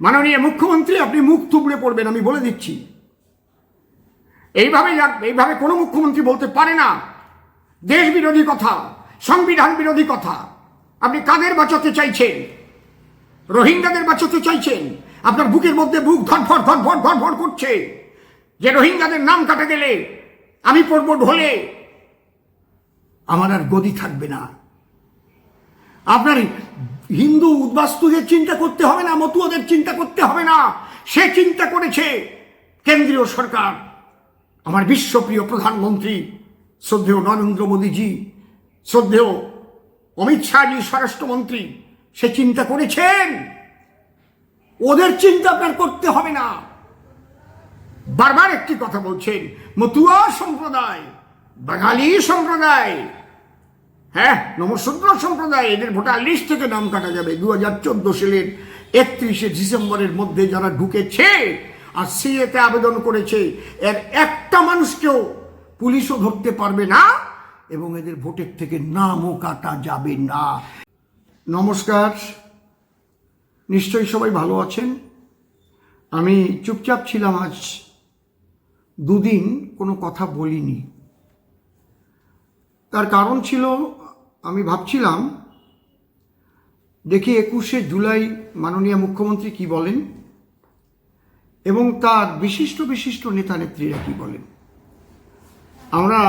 মাননীয় মুখ্যমন্ত্রী, আপনি মুখ থুবড়ে পড়বেন, আমি বলে দিচ্ছি। এইভাবে এইভাবে কোনো মুখ্যমন্ত্রী বলতে পারে না। দেশ বিরোধী কথা, সংবিধান বিরোধী কথা, আপনি কাদের বাঁচাতে চাইছেন? রোহিঙ্গাদের বাঁচাতে চাইছেন? আপনার বুকের মধ্যে বুক ধরফর ধরফর ধরফর করছে। যে রোহিঙ্গাদের নাম কাটা গেলে, আমি পড়ব ঢোলে। আমার আর গদি থাকবে না। আপনার হিন্দু উদ্বাস্তুদের চিন্তা করতে হবে না, মতুয়াদের চিন্তা করতে হবে না। সে চিন্তা করেছে কেন্দ্রীয় সরকার। আমার বিশ্বপ্রিয় প্রধানমন্ত্রী শ্রদ্ধেয় নরেন্দ্র মোদীজি, শ্রদ্ধেয় অমিত শাহজি, স্বরাষ্ট্রমন্ত্রী, সে চিন্তা করেছেন। ওদের চিন্তা আপনার করতে হবে না। বারবার একটি কথা বলছেন, মতুয়া সম্প্রদায়, বাঙালি সম্প্রদায় হ্যাঁ নমশূদ্র সম্প্রদায়, এদের ভোটার লিস্ট থেকে নাম কাটা যাবে। দু হাজার চোদ্দ সালের একত্রিশে ডিসেম্বরের মধ্যে যারা ঢুকেছে আর সিএতে আবেদন করেছে, এর একটা মানুষকেও পুলিশও ধরতে পারবে না এবং এদের ভোটের থেকে নামও কাটা যাবে না। নমস্কার, নিশ্চয়ই সবাই ভালো আছেন? আমি চুপচাপ ছিলাম আজ। দুদিন কোনো কথা বলিনি। তার কারণ ছিল আমি ভাবছিলাম, দেখি একুশে জুলাই মাননীয় মুখ্যমন্ত্রী কি বলেন এবং তার বিশিষ্ট বিশিষ্ট নেতা নেত্রীরা কি বলেন। আমরা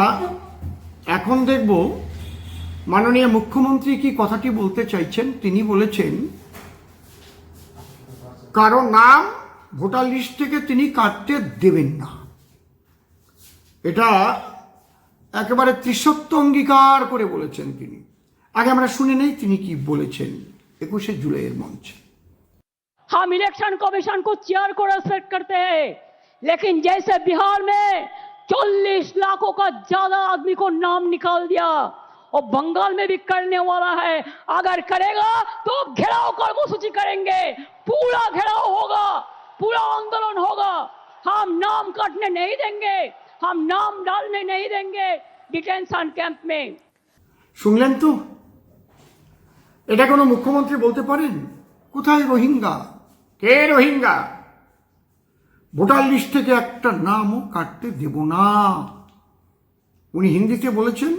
এখন দেখব মাননীয় মুখ্যমন্ত্রী কি কথাটি বলতে চাইছেন। তিনি বলেছেন, কারও নাম ভোটার লিস্ট থেকে তিনি কাটতে দেবেন না। এটা একেবারে ত্রিসত্য অঙ্গীকার করে বলেছেন তিনি আগে আমরা শুনে নেই তিনি কি বলেছেন একুশে জুলাইয়ের মঞ্চে हम इलेक्शन कमीशन को चेयर को रेस्पेक्ट करते हैं लेकिन जैसे बिहार में 40 लाखों का ज्यादा आदमी को नाम निकाल दिया और बंगाल में भी करने वाला है अगर करेगा तो घेराव कर्मसूची करेंगे पूरा घेराव होगा पूरा आंदोलन होगा हम नाम काटने नहीं देंगे हम नाम डालने नहीं देंगे डिटेंशन कैंप में শুনলেন তো এটা কোনো মুখ্যমন্ত্রী বলতে পারেন কোথায় রোহিঙ্গা কে রোহিঙ্গা ভোটার লিস্ট থেকে একটা নামও কাটতে দেব না উনি হিন্দিতে বলেছেন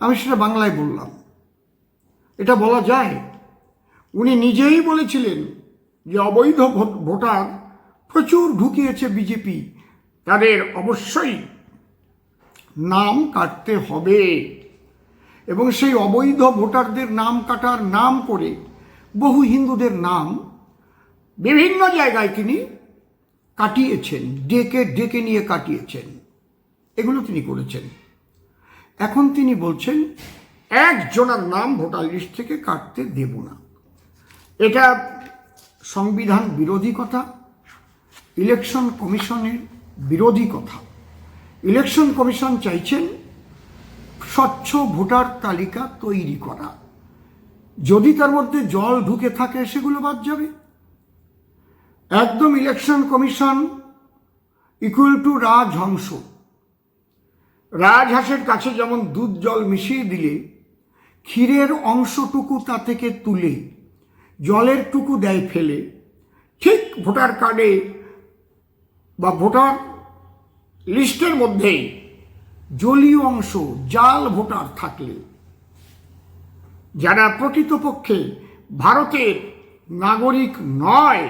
আমি সেটা বাংলায় বললাম এটা বলা যায় উনি নিজেই বলেছিলেন যে অবৈধ ভোট- ভোটার প্রচুর ঢুকিয়েছে বিজেপি তাদের অবশ্যই নাম কাটতে হবে। এবং সেই অবৈধ ভোটারদের নাম কাটার নাম করে বহু হিন্দুদের নাম বিভিন্ন জায়গায় তিনি কাটিয়েছেন, ডেকে ডেকে নিয়ে কাটিয়েছেন। এগুলো তিনি করেছেন। এখন তিনি বলছেন, একজনার নাম ভোটার লিস্ট থেকে কাটতে দেব না। এটা সংবিধান বিরোধী কথা, ইলেকশন কমিশনের বিরোধী কথা। ইলেকশন কমিশন চাইছেন স্বচ্ছ ভোটার তালিকা তৈরি করা। যদি তার মধ্যে জল ঢুকে থাকে, সেগুলো বাদ যাবে। একদম ইলেকশন কমিশন ইকুয়াল টু রাজহংস। রাজহাঁসের কাছে যেমন দুধ জল মিশিয়ে দিলে, ক্ষীরের অংশটুকু তা থেকে তুলে, জলের টুকু দেয় ফেলে, ঠিক ভোটার কার্ডে বা ভোটার লিস্টের মধ্যেই জলীয় অংশ, জাল ভোটার থাকলে। যারা প্রকৃতপক্ষে ভারতের নাগরিক নয়,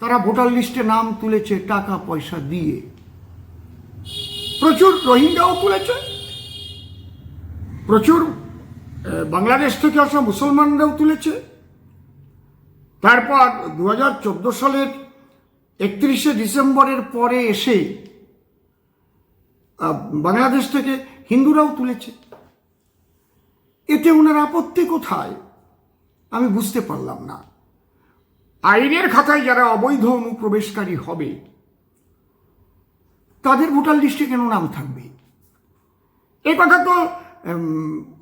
তারা ভোটার লিস্টে নাম তুলেছে, টাকা, পয়সা দিয়ে। প্রচুর রোহিঙ্গাও তুলেছে। প্রচুর বাংলাদেশ থেকে আসা মুসলমানরাও তুলেছে। তারপর দু হাজার চোদ্দ সালের একত্রিশে ডিসেম্বরের পরে এসে বাংলাদেশ থেকে হিন্দুরাও তুলেছে। এতে ওনার আপত্তি কোথায়? আমি বুঝতে পারলাম না। আইনের খাতায় যারা অবৈধ অনুপ্রবেশকারী হবে, তাদের ভোটার লিস্টে কেন নাম থাকবে? এ কথা তো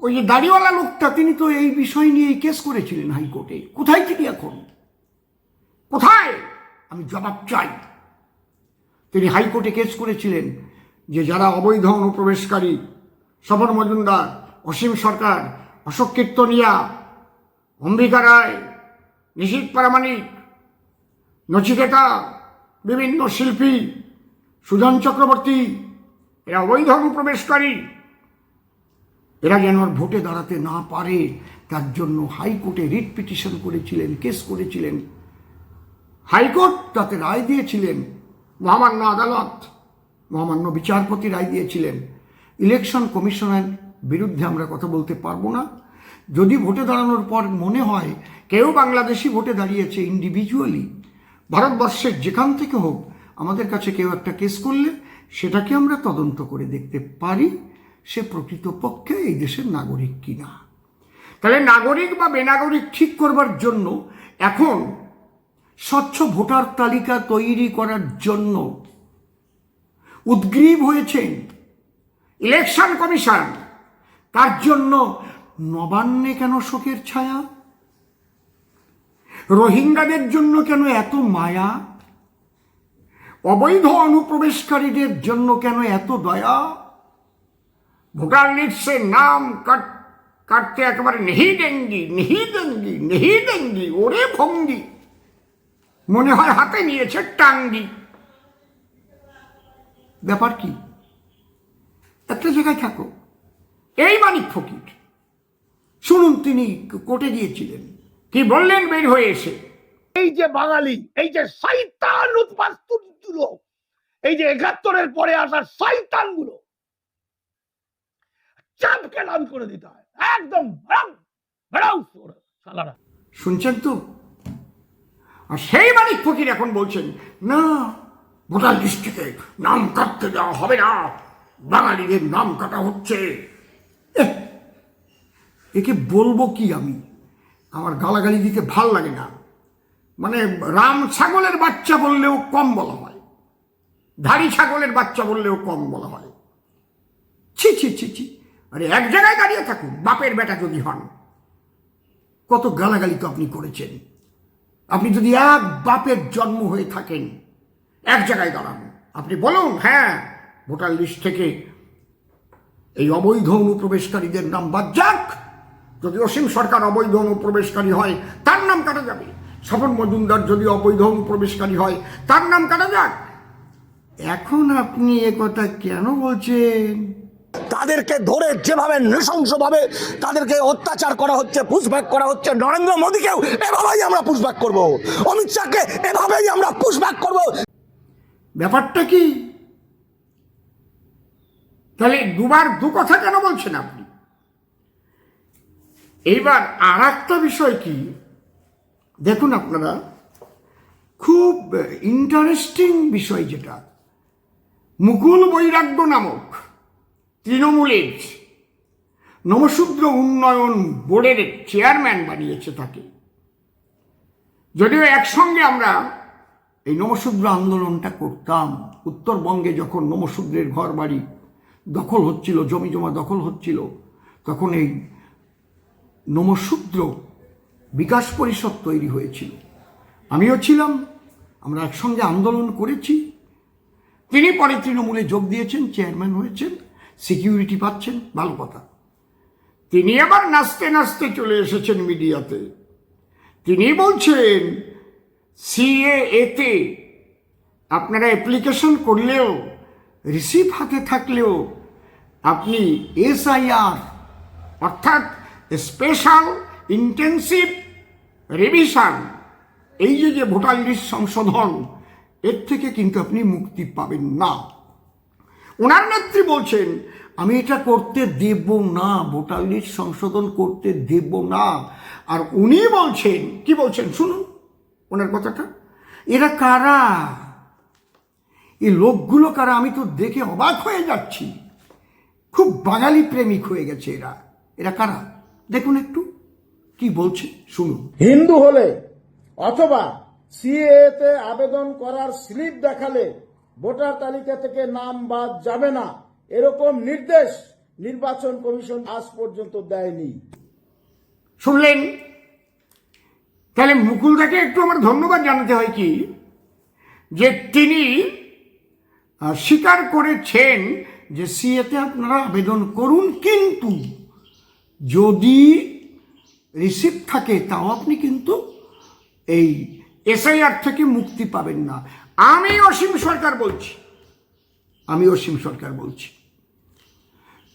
ওই যে দাড়িওয়ালা লোকটা, তিনি তো এই বিষয় নিয়ে কেস করেছিলেন হাইকোর্টে। কোথায় তিনি এখন? কোথায়? জবাব চাই। তিনি হাইকোর্টে কেস করেছিলেন যে যারা অবৈধ অনুপ্রবেশকারী সবর মজুমদার, অসীম সরকার, অশোক কীর্তনিয়া, অম্বিকা রায়, নিশীত পারামানিক নচিকেতা, বিভিন্ন শিল্পী, সুজন চক্রবর্তী, এরা অবৈধ অনুপ্রবেশকারী। এরা যেন ভোটে দাঁড়াতে না পারে, তার জন্য হাইকোর্টে রিট পিটিশন করেছিলেন, কেস করেছিলেন। হাইকোর্ট তাতে রায় দিয়েছিলেন। মহামান্য আদালত, মহামান্য বিচারপতি রায় দিয়েছিলেন। ইলেকশন কমিশনের বিরুদ্ধে আমরা কথা বলতে পারব না। যদি ভোটে দাঁড়ানোর পর মনে হয় কেউ বাংলাদেশি ভোটে দাঁড়িয়েছে ইন্ডিভিজুয়ালি ভারতবর্ষের যেখান থেকে হোক, আমাদের কাছে কেউ একটা কেস করলে সেটাকে আমরা তদন্ত করে দেখতে পারি সে প্রকৃতপক্ষে এই দেশের নাগরিক কিনা। তাহলে নাগরিক বা বেনাগরিক ঠিক করবার জন্য এখন স্বচ্ছ ভোটার তালিকা তৈরি করার জন্য উদ্গ্রীব হয়েছেন ইলেকশন কমিশন। তার জন্য নবান্নে কেন শোকের ছায়া? রোহিঙ্গাদের জন্য কেন এত মায়া? অবৈধ অনুপ্রবেশকারীদের জন্য কেন এত দয়া? ভোটার লিস্টে নাম কাট, কাটতে একেবারে নেহি ডেঙ্গি নেহি ডেঙ্গি নেহি ডেঙ্গি ওরে ভঙ্গি। মনে হয় হাতে নিয়েছে টাঙ্গি। ব্যাপার কি? একটা জায়গায় থাকো। এই মানিক ফকির। শুনুন তিনি কোর্টে গিয়েছিলেন। কি বললেন? বের হয়ে এসে। এই যে বাঙালি এই যে শয়তান উৎপাস্তুগুলো এই যে একাত্তরের পরে আসা শয়তানগুলো চাপকে লাল করে দিতে হয়। একদম শুনছেন তো? আর সেই মানিক ফকির এখন বলছেন, না, ভোটার লিস্ট নাম কাটতে দেওয়া হবে না। বাঙালিদের নাম কাটা হচ্ছে। একে বলব কি আমি? আমার গালাগালি দিতে ভালো লাগে না। মানে রাম ছাগলের বাচ্চা বললেও কম বলা হয়। ধাড়ি ছাগলের বাচ্চা বললেও কম বলা হয়। ছি ছি ছি ছি। আরে এক জায়গায় দাঁড়িয়ে থাকুন, বাপের বেটা যদি হন। কত গালাগালি তো আপনি করেছেন। আপনি যদি এক বাপের জন্ম হয়ে থাকেন, এক জায়গায় দাঁড়ান। আপনি বলুন হ্যাঁ ভোটার লিস্ট থেকে এই অবৈধ অনুপ্রবেশকারীদের নাম বাদ যাক। যদি অসীম সরকার অবৈধ অনুপ্রবেশকারী হয়, তার নাম কাটা যাবে। স্বপন মজুমদার যদি অবৈধ অনুপ্রবেশকারী হয়, তার নাম কাটা যাক। এখন আপনি এ কথা কেন বলছেন? তাদেরকে ধরে যেভাবে নৃশংসভাবে তাদেরকে অত্যাচার করা হচ্ছে পুশব্যাক করা হচ্ছে, নরেন্দ্র মোদীকেও এভাবেই আমরা পুশব্যাক করব। অমিত শাহকে এভাবেই আমরা পুশব্যাক করব। ব্যাপারটা কি? তাহলে দুবার দু কথা কেন বলছেন আপনি? এইবার আর একটা বিষয় কি? দেখুন আপনারা, খুব ইন্টারেস্টিং বিষয় যেটা। মুকুল বৈরাগ্য নামক তৃণমূলের নমশূদ্র উন্নয়ন বোর্ডের চেয়ারম্যান বানিয়েছে তাকে। যদিও একসঙ্গে আমরা এই নমশূদ্র আন্দোলনটা করতাম, উত্তরবঙ্গে যখন নমশূদ্রের ঘর বাড়ি দখল হচ্ছিল, জমি জমা দখল হচ্ছিল, তখন এই নমশূদ্র বিকাশ পরিষদ তৈরি হয়েছিল। আমিও ছিলাম, আমরা একসঙ্গে আন্দোলন করেছি। তিনি পরে তৃণমূলে যোগ দিয়েছেন, চেয়ারম্যান হয়েছেন। সিকিউরিটি পাচ্ছেন? ভালো কথা। তিনি আবার নাচতে নাচতে চলে এসেছেন মিডিয়াতে। তিনি বলছেন সিএ এতে আপনারা অ্যাপ্লিকেশন করলেও রিসিভ হাতে থাকলেও, আপনি এসআইআর, অর্থাৎ স্পেশাল ইন্টেন্সিভ রিভিশন এই যে যে ভোটার লিস্ট সংশোধন, এর থেকে কিন্তু আপনি মুক্তি পাবেন না। ওনার নেত্রী বলছেন, আমি এটা করতে দেব না, ভোটার লিস্ট সংশোধন করতে দেব না। আর উনি বলছেন, কি বলছেন শুনুন ওনার কথাটা, এরা কারা? এই লোকগুলো কারা? আমি তো দেখে অবাক হয়ে যাচ্ছি। খুব বাঙালি প্রেমিক হয়ে গেছে এরা। এরা কারা? দেখুন একটু, কি বলছে, শুনুন। হিন্দু হলে অথবা সিএতে আবেদন করার স্লিপ দেখালে ভোটার তালিকা থেকে নাম বাদ যাবে না। এরকম নির্দেশ নির্বাচন কমিশন আজ পর্যন্ত দেয়নি। শুনলেন? তাহলে মুকুলদাকে একটু আমার ধন্যবাদ জানাতে হয় কি? যে তিনি স্বীকার করেছেন যে সিএতে আপনারা আবেদন করুন, কিন্তু যদি রিসিপ্ট থাকে, তাও আপনি কিন্তু এই এসআইআর থেকে মুক্তি পাবেন না। আমি অসীম সরকার বলছি। আমি অসীম সরকার বলছি।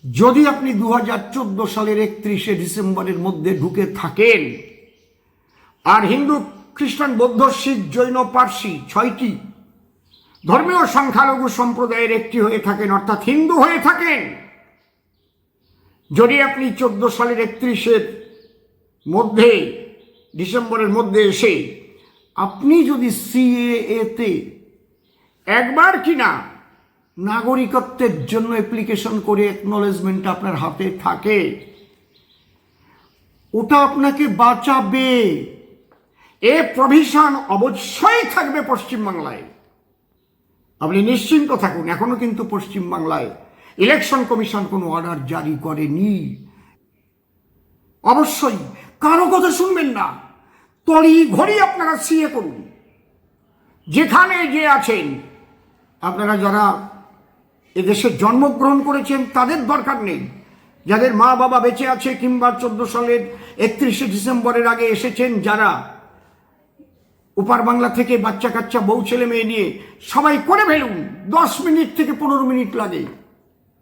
যদি আপনি দু হাজার চোদ্দ সালের একত্রিশে ডিসেম্বরের মধ্যে ঢুকে থাকেন, আর হিন্দু, খ্রিস্টান, বৌদ্ধ, শিখ, জৈন, পার্সি ছয়টি ধর্মীয় সংখ্যালঘু সম্প্রদায়ের একটি হয়ে থাকেন, অর্থাৎ হিন্দু হয়ে থাকেন, যদি আপনি চোদ্দ সালের একত্রিশের মধ্যে, ডিসেম্বরের মধ্যে এসে আপনি যদি সিএতে একবার কিনা নাগরিকত্বের জন্য অ্যাপ্লিকেশন করে অ্যাকনলেজমেন্ট আপনার হাতে থাকে, ওটা আপনাকে বাঁচাবে। এ প্রভিশন অবশ্যই থাকবে পশ্চিমবাংলায়। আপনি নিশ্চিন্ত থাকুন, এখনও কিন্তু পশ্চিমবাংলায় ইলেকশন কমিশন কোনো অর্ডার জারি করেনি। অবশ্যই, কারও কথা শুনবেন না। তড়ি ঘড়ি আপনারা সিএ করুন। যেখানে যে আছেন, আপনারা যারা এদেশে জন্মগ্রহণ করেছেন, তাদের দরকার নেই। যাদের মা বাবা বেঁচে আছে কিংবা চোদ্দ সালের একত্রিশে ডিসেম্বরের আগে এসেছেন, যারা উপার বাংলা থেকে বাচ্চা কাচ্চা বউ ছেলে মেয়ে নিয়ে সবাই করে ফেলুন। দশ মিনিট থেকে পনেরো মিনিট লাগে।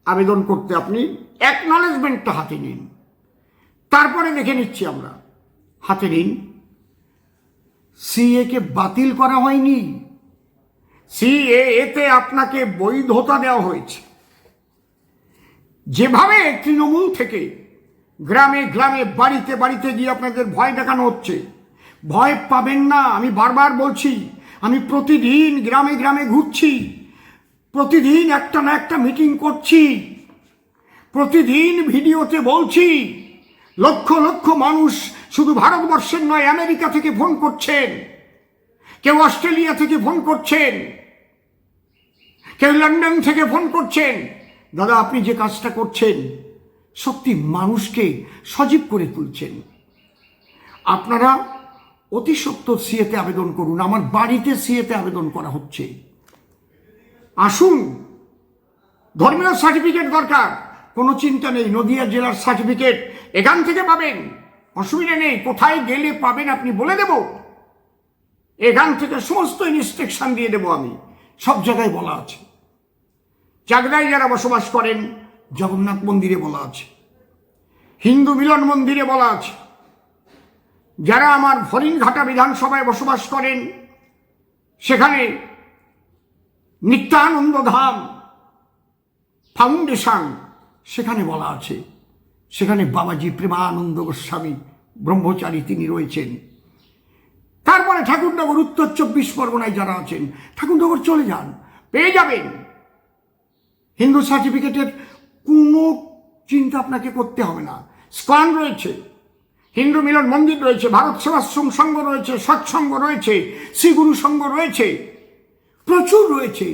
আবেদন করতে আপনি অ্যাকনলেজমেন্টটা হাতে নিন। তারপরে দেখে নিচ্ছি আমরা। হাতে নিন। সিএ কে বাতিল করা হয়নি। সিএ এতে আপনাকে বৈধতা দেওয়া হয়েছে। যেভাবে তৃণমূল থেকে গ্রামে গ্রামে বাড়িতে বাড়িতে গিয়ে আপনাদের ভয় দেখানো হচ্ছে, ভয় পাবেন না। আমি বারবার বলছি, আমি প্রতিদিন গ্রামে গ্রামে ঘুরছি, প্রতিদিন একটা না একটা মিটিং করছি, প্রতিদিন ভিডিওতে বলছি লক্ষ লক্ষ মানুষ শুধু ভারতবর্ষের নয়, আমেরিকা থেকে ফোন করছেন। কেউ অস্ট্রেলিয়া থেকে ফোন করছেন। কেউ লন্ডন থেকে ফোন করছেন। দাদা, আপনি যে কাজটা করছেন, সত্যি মানুষকে সজীব করে তুলছেন। আপনারা অতি সত্তর সিএতে আবেদন করুন। আমার বাড়িতে সিএতে আবেদন করা হচ্ছে। আসুন, ধর্মীয় সার্টিফিকেট দরকার। কোনো চিন্তা নেই, নদিয়া জেলার সার্টিফিকেট এখান থেকে পাবেন। অসুবিধা নেই, কোথায় গেলে পাবেন আপনি বলে দেব। এখান থেকে সমস্ত ইনস্ট্রাকশন দিয়ে দেব আমি, সব জায়গায় বলা আছে। চাকদায় যারা বসবাস করেন, জগন্নাথ মন্দিরে বলা আছে। হিন্দু মিলন মন্দিরে বলা আছে। যারা আমার ফরিনঘাটা বিধানসভায় বসবাস করেন, সেখানে নিত্যানন্দ ধাম ফাউন্ডেশন সেখানে বলা আছে, সেখানে বাবাজি প্রেমানন্দ গোস্বামী ব্রহ্মচারী তিনি রয়েছেন। তারপরে ঠাকুরনগর উত্তর চব্বিশ পরগনায় যারা আছেন, ঠাকুরনগর চলে যান, পেয়ে যাবেন। হিন্দু সার্টিফিকেটের কোনো চিন্তা আপনাকে করতে হবে না। স্কন রয়েছে, হিন্দু মিলন মন্দির রয়েছে, ভারত সেবাশ্রম সংঘ রয়েছে, সৎসঙ্গ রয়েছে, শ্রীগুরু সংঘ রয়েছে, প্রচুর রয়েছে।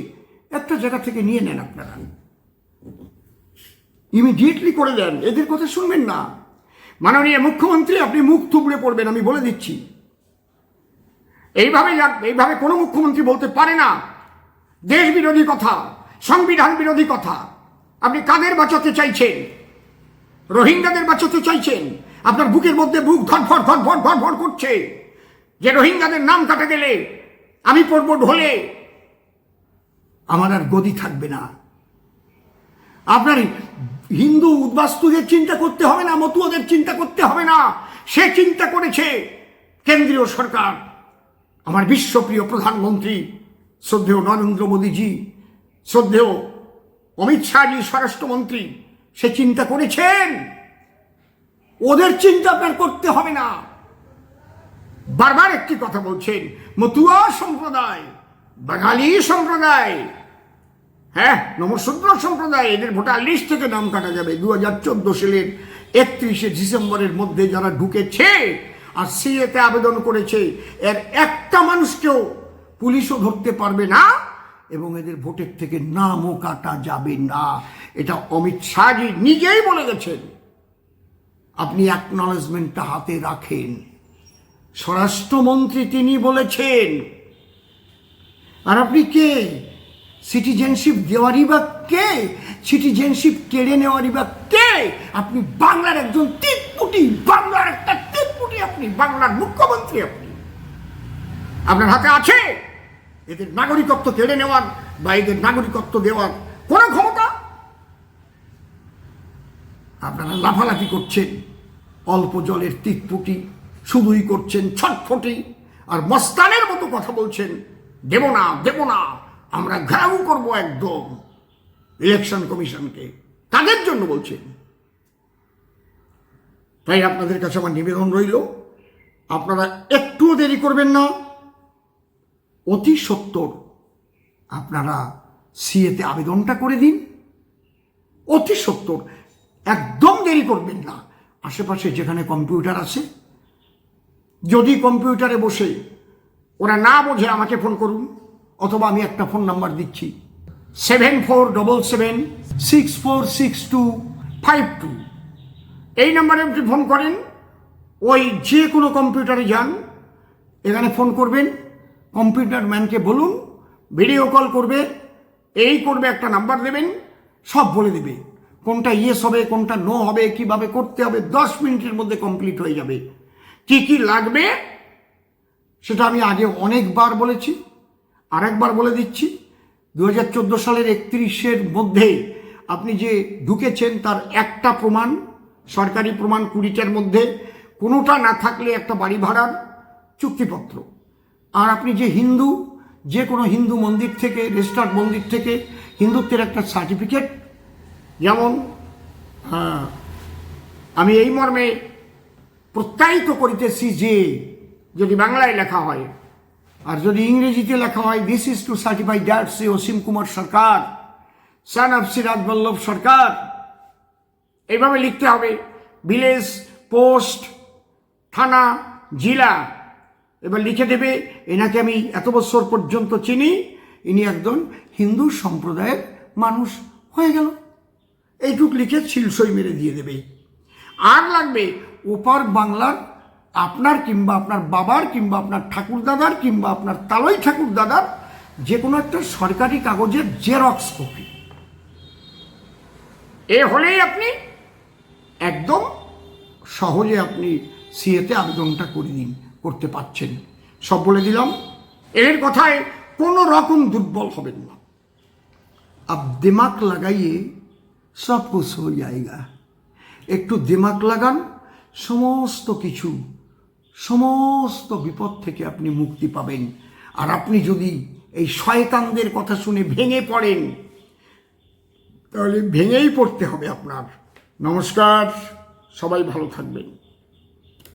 একটা জায়গা থেকে নিয়ে নেন আপনারা। ইমিডিয়েটলি করে দেন। এদের কথা শুনবেন না। মাননীয় মুখ্যমন্ত্রী, আপনি মুখ থুবড়ে পড়বেন, আমি বলে দিচ্ছি। এইভাবে এইভাবে কোনো মুখ্যমন্ত্রী বলতে পারে না। দেশ বিরোধী কথা, সংবিধান বিরোধী কথা। আপনি কাদের বাঁচাতে চাইছেন? রোহিঙ্গাদের বাঁচাতে চাইছেন? আপনার বুকের মধ্যে বুক ধরফর ধরফর ধরফর করছে। যে রোহিঙ্গাদের নাম কাটা গেলে, আমি পড়ব ঢোলে। আমার আর গদি থাকবে না। আপনার হিন্দু উদ্বাস্তুদের চিন্তা করতে হবে না, মতুয়াদের চিন্তা করতে হবে না। সে চিন্তা করেছে কেন্দ্রীয় সরকার। আমার বিশ্বপ্রিয় প্রধানমন্ত্রী শ্রদ্ধেয় নরেন্দ্র মোদীজি, শ্রদ্ধেয় অমিত শাহজি, স্বরাষ্ট্রমন্ত্রী, সে চিন্তা করেছেন। ওদের চিন্তা আপনার করতে হবে না। বারবার একটি কথা বলছেন, মতুয়া সম্প্রদায়, বাঙালি সম্প্রদায়। হ্যাঁ নমশূদ্র সম্প্রদায়, এদের ভোটার লিস্ট থেকে নাম কাটা যাবে। দু হাজার চোদ্দ সালের একত্রিশে ডিসেম্বরের মধ্যে যারা ঢুকেছে আর সিএতে আবেদন করেছে, এর একটা মানুষকেও পুলিশও ধরতে পারবে না এবং এদের ভোটের থেকে নামও কাটা যাবে না। এটা অমিত শাহজি নিজেই বলে গেছেন। আপনি অ্যাকনলেজমেন্টটা হাতে রাখেন। স্বরাষ্ট্রমন্ত্রী তিনি বলেছেন। আর আপনি কে? সিটিজেনশিপ দেওয়ারই বা কে? সিটিজেনশিপ কেড়ে নেওয়ারই বা কে? আপনি বাংলার একজন তিনপুটি বাংলার একটা তিনপুটি আপনি, বাংলার মুখ্যমন্ত্রী আপনি। আপনার হাতে আছে এদের নাগরিকত্ব কেড়ে নেওয়ার বা এদের নাগরিকত্ব দেওয়ার কোনো ক্ষমতা? আপনারা লাফালাফি করছেন, অল্প জলের তীরপুটি শুধুই করছেন ছটফটি, আর মস্তানের মতো কথা বলছেন, দেব না দেব না। আমরা ঘেরাও করব একদম ইলেকশন কমিশনকে। তাদের জন্য বলছেন তাই আপনাদের কাছে আমার নিবেদন রইল, আপনারা একটুও দেরি করবেন না। অতি সত্তর আপনারা সিএতে আবেদনটা করে দিন। অতি সত্তর, একদম দেরি করবেন না। আশেপাশে যেখানে কম্পিউটার আছে, যদি কম্পিউটারে বসে ওরা না বোঝে আমাকে ফোন করুন। অথবা আমি একটা ফোন নাম্বার দিচ্ছি। Seven four double seven six four six two five two এই নাম্বারে আপনি ফোন করেন, ওই যে কোনো কম্পিউটারে যান, এখানে ফোন করবেন কম্পিউটার ম্যানকে বলুন ভিডিও কল করবে, এই করবে, একটা নাম্বার দেবেন, সব বলে দেবে। কোনটা ইয়েস হবে, কোনটা নো হবে, কীভাবে করতে হবে, দশ মিনিটের মধ্যে কমপ্লিট হয়ে যাবে। কি কি লাগবে, সেটা আমি আগে অনেকবার বলেছি। আরেকবার বলে দিচ্ছি দু হাজার চোদ্দ সালের একত্রিশের মধ্যে আপনি যে ঢুকেছেন তার একটা প্রমাণ, সরকারি প্রমাণ কুড়িটার মধ্যে, কোনোটা না থাকলে একটা বাড়ি ভাড়ার চুক্তিপত্র। আর আপনি যে হিন্দু, যে কোনো হিন্দু মন্দির থেকে, রেজিস্টার্ড মন্দির থেকে হিন্দুত্বের একটা সার্টিফিকেট, যেমন আমি এই মর্মে প্রত্যায়িত করিতেছি যে, যদি বাংলায় লেখা হয় আর যদি ইংরেজিতে লেখা হয় this is to certify that say Asim Kumar Sarkar son of Siraj Ballabh Sarkar, এইভাবে লিখতে হবে ভিলেজ পোস্ট থানা, জেলা। এবার লিখে দেবে, এনাকে আমি এত বছর পর্যন্ত চিনি, ইনি একজন হিন্দু সম্প্রদায়ের মানুষ হয়ে গেল। এইটুক লিখে শিলসই মেরে দিয়ে দেবে। আর লাগবে ওপার বাংলার আপনার কিংবা আপনার বাবার কিংবা আপনার ঠাকুরদাদার কিংবা আপনার তালই ঠাকুরদাদার যে কোনো একটা সরকারি কাগজের জেরক্স কপি। এ হলেই আপনি একদম সহজে আপনি সিএতে আবেদনটা করে নিন, করতে পারছেন। সব বলে দিলাম, এর কথায় কোনো রকম দুর্বল হবেন না। আপ দিমাক লাগাইয়ে সব কিছু জায়গা একটু দিমাক লাগান, সমস্ত কিছু সমস্ত বিপদ থেকে আপনি মুক্তি পাবেন। আর আপনি যদি এই শয়তানদের কথা শুনে ভেঙে পড়েন, তাহলে ভেঙেই পড়তে হবে আপনার। নমস্কার, সবাই ভালো থাকবেন।